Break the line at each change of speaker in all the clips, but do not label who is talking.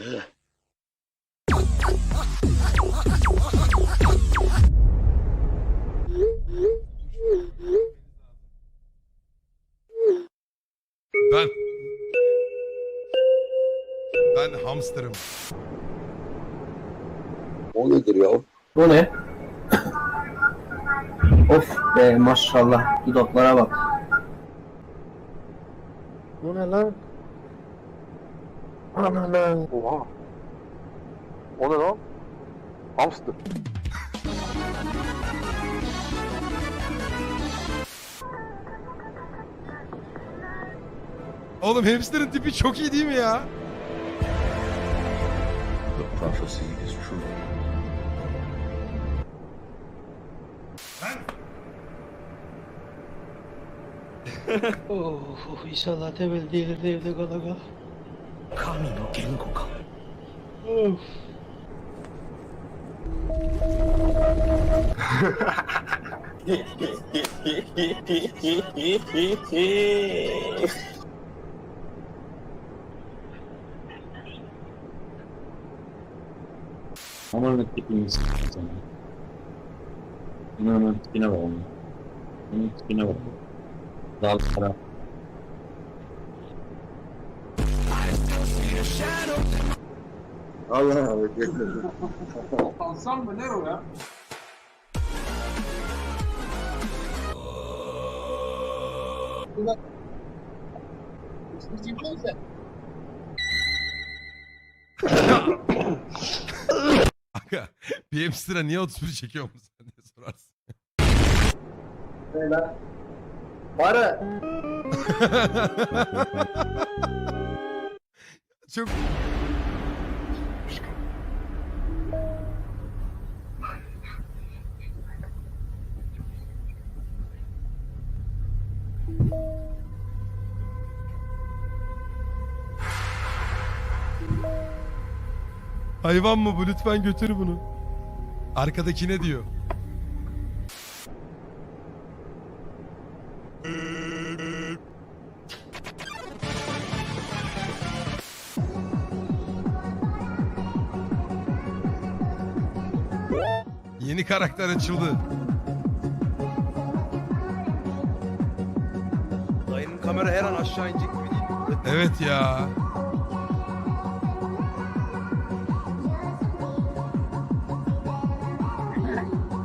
Ben... Ben hamsterım.
O nedir ya?
Bu ne? of be maşallah dudaklara bak.
Bu ne lan? Anana.
Oha. O ne lan? Hamster.
Oğlum hamsterın tipi çok iyi değil mi ya?
The prophecy is true.
Oh, inşallah temel değildir de evde kala kal.
神の言語か。
う
ん。あまりの敵。まりの敵ながら、あまりなが、ら。
Allah Allah.
Alsam mı ne o ya?
Aga bir hamster'a niye 31 çekiyor musun sen diye sorarsın.
Para.
Çok... Hayvan mı bu? Lütfen götür bunu. Arkadaki ne diyor? Yeni karakter açıldı.
Kamera her an aşağı inecek gibi değil.
Evet ya.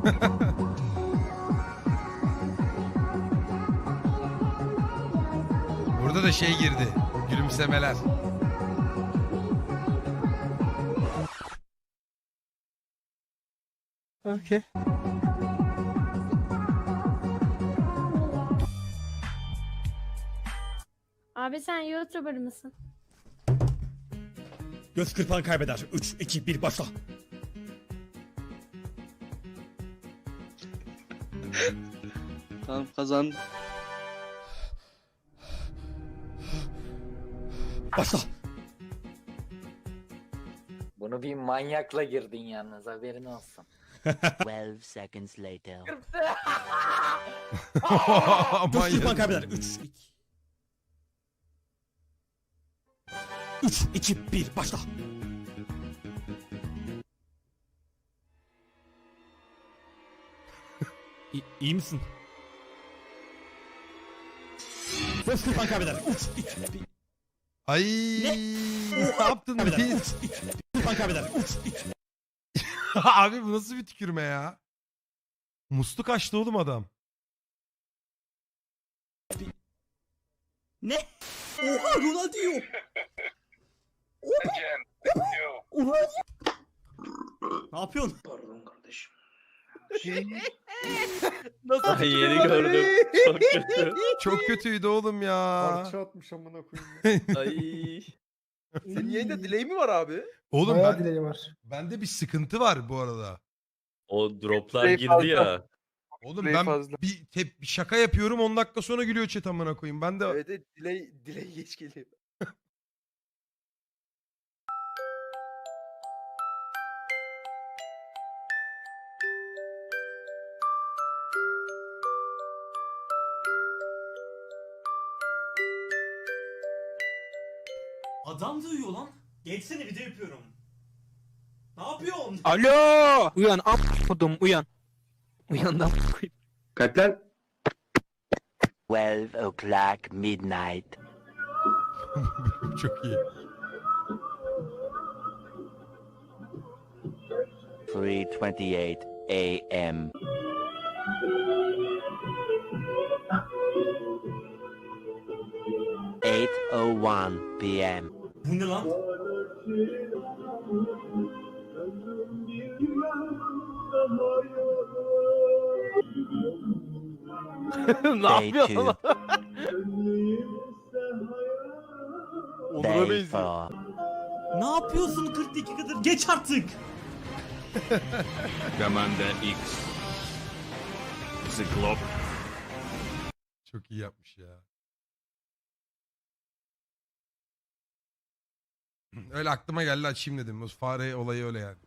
Burada da şey girdi. Gülümsemeler.
Okey.
Abi sen YouTuber mısın?
Göz kırpan kaybeder. 3, 2, 1 başla.
Tamam kazandım.
Başla.
Bunu bir manyakla girdin yalnız haberin olsun.
12 seconds later.
Göz kırpan kaybeder. 3, 2. 3, 2, 1 başla. İ iyi misin? Göz kırpan kaybeder. 3, 2, 1
Ay ne yaptın
kaybeder.
biz?
3, 2, 1 kırpan kaybeder. 3, 2,
Abi bu nasıl bir tükürme ya? Musluk açtı oğlum adam.
Ne? Oha Ronaldinho. Oha. Ne yapıyorsun?
Pardon kardeşim.
Nasıl yeni gördüm. Çok kötü.
Çok kötüydü oğlum ya.
Parça atmış amına koyayım.
Ay. Senin yayında delay mi var abi?
Oğlum
Bayağı
ben,
dileği var.
bende bir sıkıntı var bu arada.
O droplar
Play
girdi
fazla.
ya.
Oğlum
Play
ben
fazla.
bir, tep, bir şaka yapıyorum 10 dakika sonra gülüyor chat amına koyayım. Ben de
evet delay, delay geç geliyor.
Adam da uyuyor lan. Geçsene video yapıyorum. Ne yapıyorsun?
Alo! Uyan am***dum uyan. Uyan da
Kalp lan.
12 o'clock midnight.
Çok iyi.
3:28 a.m. Eight oh one p.m.
Bu ne lan?
ne
Day
yapıyorsun
two,
lan? Onur'a
day
benziyor.
Ne yapıyorsun 40 dakikadır? Geç artık.
Commander X. Cyclop.
Çok iyi yapmış ya. Öyle aklıma geldi açayım dedim. O fare olayı öyle yani.